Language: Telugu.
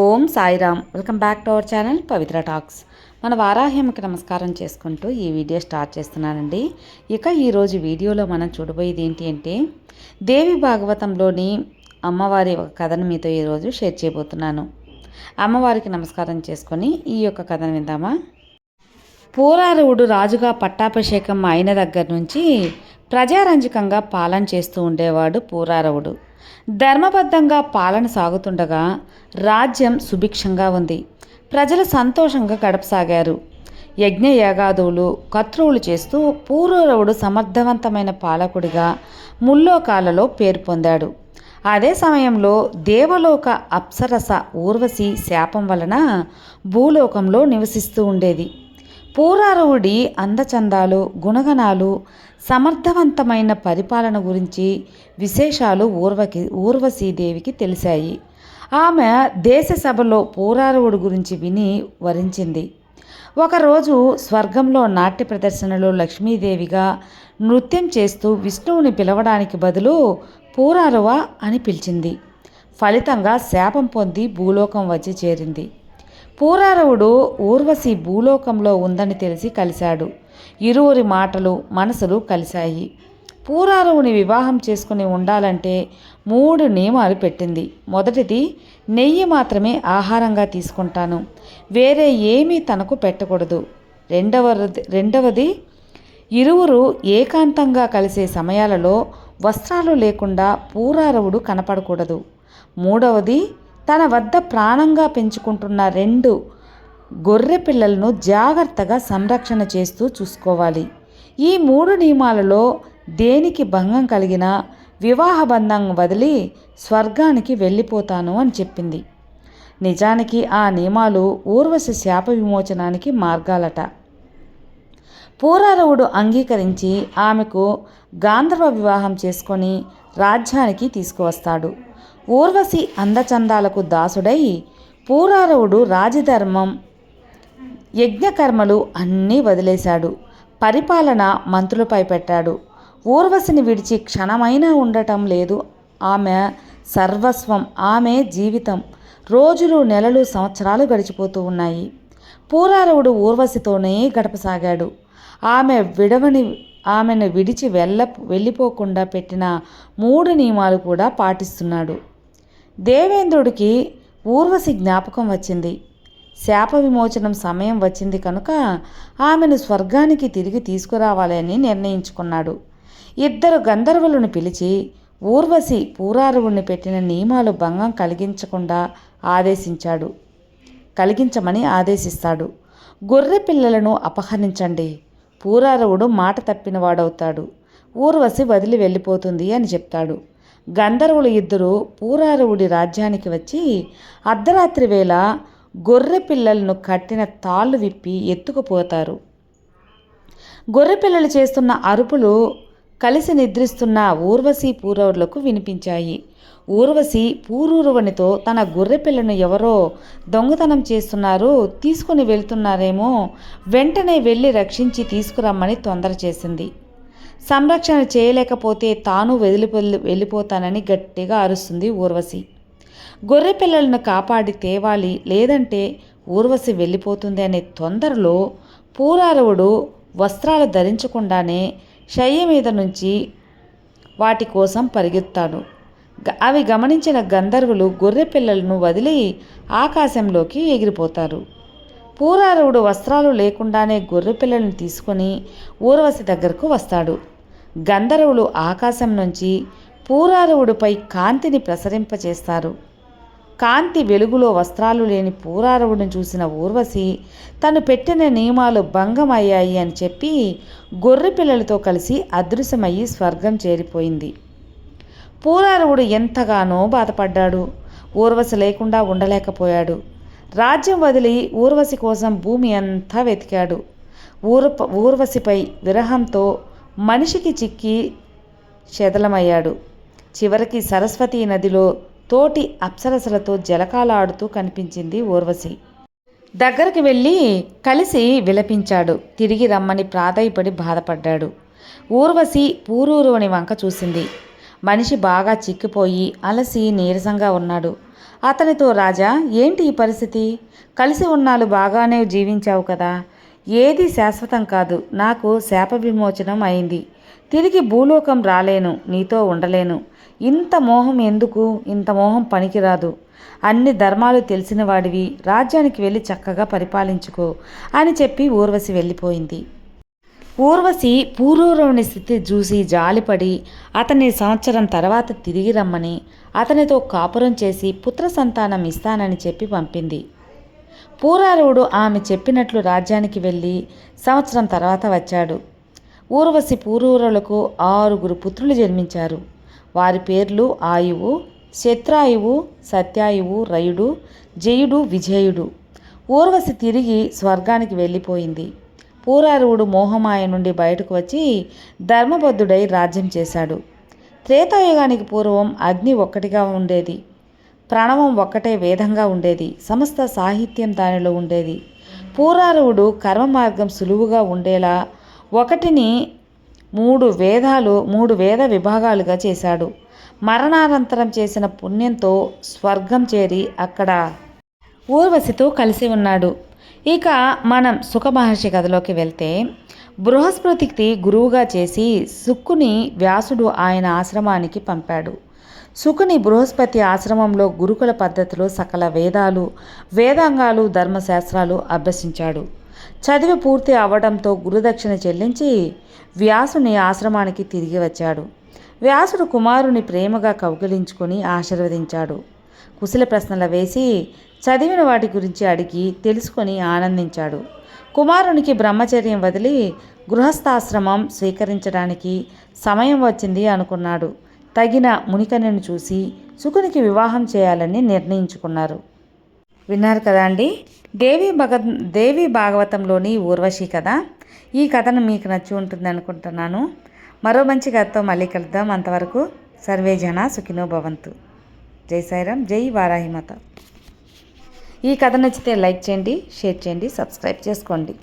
Om Sairam. Welcome back to our channel Pavitra talks. మన వారాహ్యమకి నమస్కారం చేసుకుంటూ ఈ వీడియో స్టార్ట్ చేస్తున్నానండి. ఇక ఈరోజు వీడియోలో మనం చూడబోయేది ఏంటి అంటే దేవి భాగవతంలోని అమ్మవారి ఒక కథను మీతో ఈరోజు షేర్ చేయబోతున్నాను. అమ్మవారికి నమస్కారం చేసుకొని ఈ యొక్క కథను విందామా? పూరారవుడు రాజుగా పట్టాభిషేకం అయిన దగ్గర నుంచి ప్రజారంజకంగా పాలన చేస్తూ ఉండేవాడు పూరారవుడు ధర్మబద్ధంగా పాలన సాగుతుండగా రాజ్యం సుభిక్షంగా ఉంది. ప్రజలు సంతోషంగా గడపసాగారు. యజ్ఞయాగాదువులు కత్రువులు చేస్తూ పూర్వరవుడు సమర్థవంతమైన పాలకుడిగా ముల్లోకాలలో పేరు పొందాడు. అదే సమయంలో దేవలోక అప్సరస ఊర్వశి శాపం వలన భూలోకంలో నివసిస్తూ ఉండేది. పూరారవుడి అందచందాలు గుణగణాలు సమర్థవంతమైన పరిపాలన గురించి విశేషాలు ఊర్వకి ఊర్వశీదేవికి తెలిసాయి ఆమె దేశ సభలో గురించి విని వరించింది. ఒకరోజు స్వర్గంలో నాట్య ప్రదర్శనలో లక్ష్మీదేవిగా నృత్యం చేస్తూ విష్ణువుని పిలవడానికి బదులు పూరారవ అని పిలిచింది. ఫలితంగా శాపం పొంది భూలోకం వచ్చి చేరింది. పూరారవుడు ఊర్వశి భూలోకంలో ఉందని తెలిసి కలిశాడు. ఇరువురి మాటలు మనసులు కలిశాయి. పూరారవుని వివాహం చేసుకుని ఉండాలంటే మూడు నియమాలు పెట్టింది. మొదటిది నెయ్యి మాత్రమే ఆహారంగా తీసుకుంటాను. వేరే ఏమీ తనకు పెట్టకూడదు. రెండవది రెండవది ఇరువురు ఏకాంతంగా కలిసే సమయాలలో వస్త్రాలు లేకుండా పూరారవుడు కనపడకూడదు. మూడవది తన వద్ద ప్రాణంగా పెంచుకుంటున్న రెండు గొర్రె పిల్లలను జాగ్రత్తగా సంరక్షణ చేస్తూ చూసుకోవాలి. ఈ మూడు నియమాలలో దేనికి భంగం కలిగినా వివాహ బంధం వదిలి స్వర్గానికి వెళ్ళిపోతాను అని చెప్పింది. నిజానికి ఆ నియమాలు ఊర్వశి శాప విమోచనానికి మార్గాలట. పూరారవుడు అంగీకరించి ఆమెకు గాంధర్వ వివాహం చేసుకొని రాజ్యానికి తీసుకువస్తాడు. ఊర్వశి అందచందాలకు దాసుడై పూరారవుడు రాజధర్మం యజ్ఞకర్మలు అన్నీ వదిలేశాడు. పరిపాలన మంత్రులపై పెట్టాడు. ఊర్వశిని విడిచి క్షణమైనా ఉండటం లేదు. ఆమె సర్వస్వం ఆమె జీవితం రోజులు నెలలు సంవత్సరాలు గడిచిపోతూ ఉన్నాయి. పూరారవుడు ఊర్వశితోనే గడపసాగాడు. ఆమె విడవని ఆమెను విడిచి వెళ్ళ వెళ్ళిపోకుండా పెట్టిన మూడు నియమాలు కూడా పాటిస్తున్నాడు. దేవేంద్రుడికి ఊర్వశి జ్ఞాపకం వచ్చింది. శాప విమోచనం సమయం వచ్చింది కనుక ఆమెను స్వర్గానికి తిరిగి తీసుకురావాలని నిర్ణయించుకున్నాడు. ఇద్దరు గంధర్వులను పిలిచి ఊర్వశి పూరారువుని పెట్టిన నియమాలు భంగం కలిగించకుండా ఆదేశించాడు. కలిగించమని ఆదేశిస్తాడు. గొర్రె పిల్లలను అపహరించండి. పూరారవుడు మాట తప్పినవాడవుతాడు. ఊర్వశి వదిలి వెళ్ళిపోతుంది అని చెప్తాడు. గంధర్వులు ఇద్దరు పూరారవుడి రాజ్యానికి వచ్చి అర్ధరాత్రి వేళ గొర్రె పిల్లలను కట్టిన తాళ్ళు విప్పి ఎత్తుకుపోతారు. గొర్రె పిల్లలు చేస్తున్న అరుపులు కలిసి నిద్రిస్తున్న ఊర్వశి పూరవులకు వినిపించాయి. ఊర్వశి పూరూరువనితో తన గొర్రె పిల్లను ఎవరో దొంగతనం చేస్తున్నారు తీసుకుని వెళ్తున్నారేమో వెంటనే వెళ్ళి రక్షించి తీసుకురమ్మని తొందర చేసింది. సంరక్షణ చేయలేకపోతే తాను వెదిలిపో వెళ్ళిపోతానని గట్టిగా అరుస్తుంది ఊర్వశి. గొర్రె పిల్లలను కాపాడి తేవాలి లేదంటే ఊర్వశి వెళ్ళిపోతుంది అనే తొందరలో పూరారవుడు వస్త్రాలు ధరించకుండానే శయ్య మీద నుంచి వాటి కోసం పరిగెత్తాడు. అవి గమనించిన గంధర్వులు గొర్రె పిల్లలను వదిలి ఆకాశంలోకి ఎగిరిపోతారు. పూరారవుడు వస్త్రాలు లేకుండానే గొర్రె పిల్లలను తీసుకొని ఊర్వశి దగ్గరకు వస్తాడు. గంధర్వులు ఆకాశం నుంచి పూరారవుడిపై కాంతిని ప్రసరింపచేస్తారు. కాంతి వెలుగులో వస్త్రాలు లేని పూరారవుడిని చూసిన ఊర్వశి తను పెట్టిన నియమాలు భంగమయ్యాయి అని చెప్పి గొర్రె పిల్లలతో కలిసి అదృశ్యమయ్యి స్వర్గం చేరిపోయింది. పూరారవుడు ఎంతగానో బాధపడ్డాడు. ఊర్వశి లేకుండా ఉండలేకపోయాడు. రాజ్యం వదిలి ఊర్వశి కోసం భూమి అంతా వెతికాడు. ఊర్ ఊర్వశిపై విరహంతో మనిషికి చిక్కి శదలమయ్యాడు చివరికి సరస్వతీ నదిలో తోటి అప్సరసలతో జలకాలాడుతూ కనిపించింది ఊర్వశి. దగ్గరికి వెళ్ళి కలిసి విలపించాడు. తిరిగి రమ్మని ప్రాధాయపడి బాధపడ్డాడు. ఊర్వశి పూరూరువని వంక చూసింది. మనిషి బాగా చిక్కిపోయి అలసి నీరసంగా ఉన్నాడు. అతనితో రాజా ఏంటి ఈ పరిస్థితి? కలిసి ఉన్నాళ్ళు బాగానే జీవించావు కదా. ఏది శాశ్వతం కాదు. నాకు శాప విమోచనం అయింది. తిరిగి భూలోకం రాలేను నీతో ఉండలేను. ఇంత మోహం ఎందుకు? ఇంత మోహం పనికిరాదు. అన్ని ధర్మాలు తెలిసిన వాడివి రాజ్యానికి వెళ్ళి చక్కగా పరిపాలించుకో అని చెప్పి ఊర్వశి వెళ్ళిపోయింది. ఊర్వశి పూర్వరవుని స్థితి చూసి జాలిపడి అతన్ని సంవత్సరం తర్వాత తిరిగి రమ్మని అతనితో కాపురం చేసి పుత్ర సంతానం ఇస్తానని చెప్పి పంపింది. పూరారవుడు ఆమె చెప్పినట్లు రాజ్యానికి వెళ్ళి సంవత్సరం తర్వాత వచ్చాడు. ఊర్వశి పూర్వరులకు ఆరుగురు పుత్రులు జన్మించారు. వారి పేర్లు ఆయువు శత్రాయువు సత్యాయువు రయుడు జయుడు విజయుడు. ఊర్వశి తిరిగి స్వర్గానికి వెళ్ళిపోయింది. పూరారువుడు మోహమాయ నుండి బయటకు వచ్చి ధర్మబద్ధుడై రాజ్యం చేశాడు. త్రేతాయుగానికి పూర్వం అగ్ని ఒక్కటిగా ఉండేది. ప్రణవం ఒక్కటే వేదంగా ఉండేది. సమస్త సాహిత్యం దానిలో ఉండేది. పూరారువుడు కర్మ మార్గం సులువుగా ఉండేలా ఒకటిని మూడు వేదాలు మూడు వేద విభాగాలుగా చేశాడు. మరణానంతరం చేసిన పుణ్యంతో స్వర్గం చేరి అక్కడ ఊర్వశితో కలిసి ఉన్నాడు. ఇక మనం సుఖ మహర్షి కథలోకి వెళ్తే బృహస్పతికి గురువుగా చేసి సుక్కుని వ్యాసుడు ఆయన ఆశ్రమానికి పంపాడు. సుకుని బృహస్పతి ఆశ్రమంలో గురుకుల పద్ధతిలో సకల వేదాలు వేదాంగాలు ధర్మశాస్త్రాలు అభ్యసించాడు. చదివి పూర్తి అవ్వడంతో గురుదక్షిణ చెల్లించి వ్యాసుని ఆశ్రమానికి తిరిగి వచ్చాడు. వ్యాసుడు కుమారుని ప్రేమగా కౌగిలించుకొని ఆశీర్వదించాడు. కుశల ప్రశ్నలు వేసి చదివిన వాటి గురించి అడిగి తెలుసుకొని ఆనందించాడు. కుమారునికి బ్రహ్మచర్యం వదిలి గృహస్థాశ్రమం స్వీకరించడానికి సమయం వచ్చింది అనుకున్నాడు. తగిన మునికన్యను చూసి సుకునికి వివాహం చేయాలని నిర్ణయించుకున్నారు. విన్నారు కదా అండి? దేవి భగ దేవి భాగవతంలోని ఊర్వశి కథ ఈ కథను మీకు నచ్చి ఉంటుంది అనుకుంటున్నాను. మరో మంచి కథతో మళ్ళీ కలుద్దాం. అంతవరకు సర్వే జన సుఖినో భవంతు. జై సాయిరామ్ జై వారాహిమాత. ఈ కథ నచ్చితే లైక్ చేయండి షేర్ చేయండి సబ్స్క్రైబ్ చేసుకోండి.